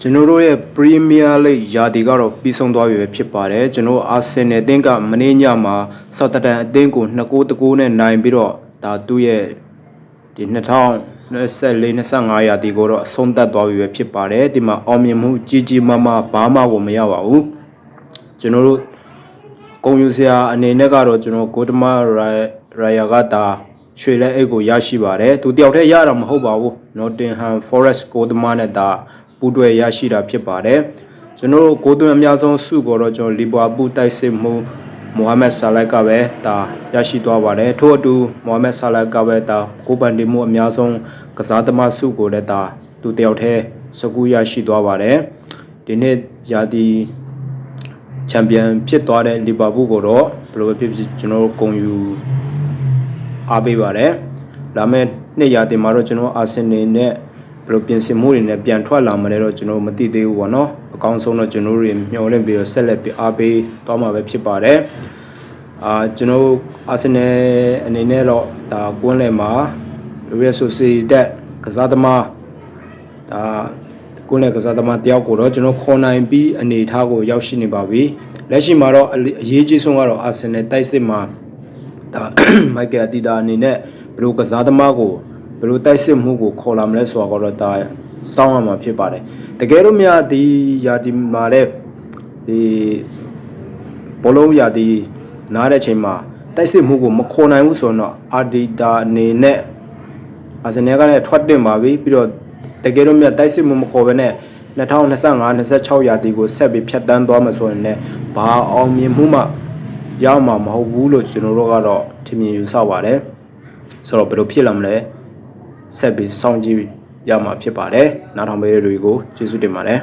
ကျွန်တော်တို့ရဲ့ Premier League ရာသီကတော့ပြီးဆုံးသွားပြီပဲဖြစ်ပါတယ်ကျွန်တော်အာဆင်နယ်အသင်းကမနေ့ညမှာဆော့တတန်အသင်းကို2-9တကူနဲ့နိုင်ပြီးတော့ဒါသူ့ရဲ့ဒီ2024 25ရာသီကိုတော့အဆုံးသတ်သွားပြီပဲဖြစ်ပါတယ်ဒီမှာအောင်မြင်မှုကြီးကြီးမားမားဘာမှကိုမရပါဘူးကျွန်တော်တို့ဂုံယူစရာအနေနဲ့ကတော့ကျွန်တော်ဂိုတမရာယာကတာရွှေလက်အိတ်ကိုရရှိပါတယ်သူတယောက်တည်းရတာမဟုတ်ပါဘူး Nottingham Forest ဂိုတမနဲ့တာ ပူးတွဲရရှိတာဖြစ်ပါတယ်ကျွန်တော်တို့ဂိုးသွင်းအများဆုံးစုကိုတော့ကျွန်တော်လီဗာပူးတိုက်စစ်မှုမိုဟာမက်ဆာလိုက်ကပဲဒါရရှိသွားပါတယ်ထို့အတူမိုဟာမက်ဆာလိုက်ကပဲဒါကိုပန်တီမှုအများဆုံးကစားသမားစုကိုလည်းဒါသူတယောက်တည်းစကူရရှိသွားပါတယ်ဒီနေ့ရာသီချန်ပီယံဖြစ်သွားတဲ့လီဗာပူးကိုတော့ဘယ်လိုပဲဖြစ်ဖြစ်ကျွန်တော်တို့ဂုဏ်ယူအားပေးပါတယ်ဒါမဲ့နှစ်ရာသီမှာတော့ကျွန်တော်အာဆင်နယ်နဲ့ ဘယ်လိုပြင်ဆင်မှုတွေနဲ့ပြန်ထွက်လာမလဲတော့ကျွန်တော်မသိသေးဘူးပေါ့နော်အကောင်းဆုံးတော့ကျွန်တော်တို့မျှော်လင့်ပြီးတော့ဆက်လက်ပြီးအားပေးသွားမှာပဲဖြစ်ပါတယ်အာကျွန်တော်အာဆင်နယ်အနေနဲ့တော့ဒါကွန်းလယ်မှာ Real Sociedad ကစားသမားဒါကိုယ်နဲ့ကစားသမားတယောက်ကိုတော့ကျွန်တော်ခေါ်နိုင်ပြီးအနေအထားကိုရောက်ရှိနေပါပြီလက်ရှိမှာတော့အရေးကြီးဆုံးကတော့အာဆင်နယ်တိုက်စစ်မှာဒါမိုက်ကယ်အတီတာအနေနဲ့ဘယ်လိုကစားသမားကို ဘယ်လိုတိုက်စစ်မှုကိုခေါ်လာမလဲဆိုတာကတော့ဒါစောင်းရမှာဖြစ်ပါတယ်တကယ်လို့များဒီယာဒီမှာလည်းဒီဘောလုံးယာဒီနားတဲ့ချိန်မှာတိုက်စစ်မှုကိုမခေါ်နိုင်ဘူးဆိုတော့အာဒီတာအနေနဲ့အာဆင်နယ်ကလည်းထွက်တင်ပါပြီပြီးတော့တကယ်လို့မြတ်တိုက်စစ်မှုမခေါ်ဘဲနဲ့2025 26ရာသီကိုဆက်ပြီးဖြတ်တန်းသွားမှာဆိုရင်လည်းဘာအောင်မြင်မှုမှရမှာမဟုတ်ဘူးလို့ကျွန်တော်တို့ကတော့ထင်မြင်ယူဆပါတယ်ဆိုတော့ဘယ်လိုဖြစ်လာမလဲ ဆက်ပြီးစောင့်ကြည့်ရမှာဖြစ်ပါတယ်နားထောင်ပေးတဲ့လူတွေကိုကျေးဇူးတင်ပါတယ်